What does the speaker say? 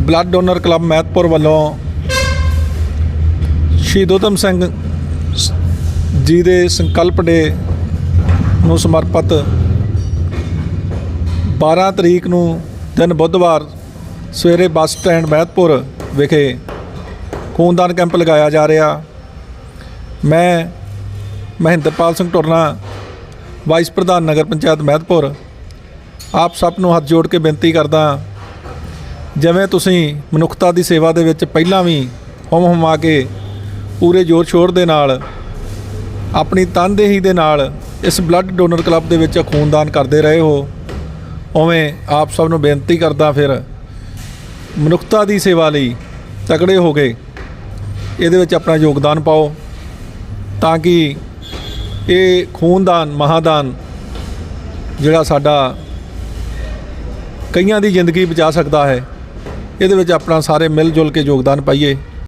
Blood donor club Mehatpur ਵੱਲੋਂ ਸ਼ਹੀਦ ਊਧਮ ਸਿੰਘ ਸ- ਜੀ ਦੇ ਸੰਕਲਪ ਡੇ ਨੂੰ ਸਮਰਪਿਤ 12 ਤਰੀਕ ਨੂੰ ਦਿਨ ਬੁੱਧਵਾਰ ਸਵੇਰੇ ਬੱਸ ਸਟੈਂਡ ਮਹਿਤਪੁਰ ਵਿਖੇ ਖੂਨਦਾਨ ਕੈਂਪ ਲਗਾਇਆ ਜਾ ਰਿਹਾ। ਮੈਂ ਮਹਿੰਦਰਪਾਲ ਸਿੰਘ ਟੁਰਨਾ ਵਾਈਸ ਪ੍ਰਧਾਨ ਨਗਰ ਪੰਚਾਇਤ ਮਹਿਤਪੁਰ, ਆਪ ਸਭ ਨੂੰ ਹੱਥ ਜੋੜ ਕੇ ਬੇਨਤੀ ਕਰਦਾ ਜਿਵੇਂ ਤੁਸੀਂ ਮਨੁੱਖਤਾ ਦੀ ਸੇਵਾ ਦੇ ਵਿੱਚ ਪਹਿਲਾਂ ਵੀ ਹੁਮ ਹੁਮਾ ਕੇ ਪੂਰੇ ਜ਼ੋਰ ਸ਼ੋਰ ਦੇ ਨਾਲ, ਆਪਣੀ ਤਨਦੇਹੀ ਦੇ ਨਾਲ ਇਸ ਬਲੱਡ ਡੋਨਰ ਕਲੱਬ ਦੇ ਵਿੱਚ ਖੂਨਦਾਨ ਕਰਦੇ ਰਹੇ ਹੋ, ਉਵੇਂ ਆਪ ਸਭ ਨੂੰ ਬੇਨਤੀ ਕਰਦਾ ਫਿਰ ਮਨੁੱਖਤਾ ਦੀ ਸੇਵਾ ਲਈ ਤਕੜੇ ਹੋ ਗਏ ਇਹਦੇ ਵਿੱਚ ਆਪਣਾ ਯੋਗਦਾਨ ਪਾਓ ਤਾਂ ਕਿ ਇਹ ਖੂਨਦਾਨ, ਮਹਾਦਾਨ ਜਿਹੜਾ ਸਾਡਾ ਕਈਆਂ ਦੀ ਜ਼ਿੰਦਗੀ ਬਚਾ ਸਕਦਾ ਹੈ। ਇਹਦੇ ਵਿੱਚ ਆਪਣਾ ਸਾਰੇ ਮਿਲ ਜੁਲ ਕੇ ਯੋਗਦਾਨ ਪਾਈਏ।